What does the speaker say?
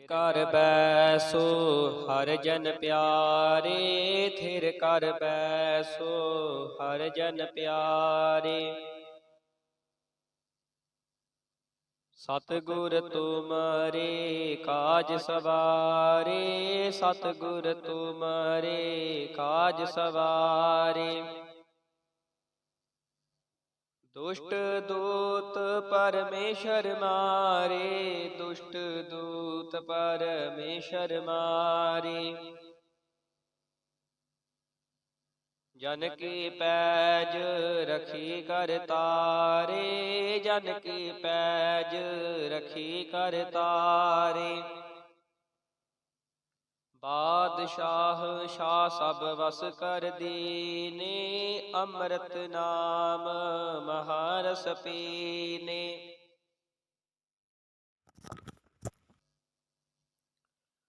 ਕਰ ਬੈਸੋ, ਹਰ ਜਨ ਪਿਆਰੇ, ਥਿਰ ਕਰ ਬੈਸੋ, ਹਰ ਜਨ ਪਿਆਰੇ। ਸਤਿਗੁਰ ਤੁਮਰੇ ਕਾਜ ਸਵਾਰੇ, ਸਤਿਗੁਰ ਤੁਮਰੇ ਕਾਜ ਸਵਾਰੇ। ਦੁਸ਼ਟ ਦੂਤ ਪਰਮੇਸ਼ਰ ਮਾਰੇ, ਦੁਸ਼ਟ ਦੂਤ ਪਰਮੇਸ਼ਰ ਮਾਰੇ। ਜਨ ਕੀ ਪੈਜ ਰਖੀ ਕਰ ਤਾਰੇ, ਜਨ ਕੀ ਪੈਜ ਰਖੀ ਕਰ ਤਾਰੇ। ਬਾਦਸ਼ਾਹ ਸ਼ਾਹ ਸਭ ਵਸ ਕਰ ਦੀਨੇ, ਅੰਮ੍ਰਿਤ ਨਾਮ सपीने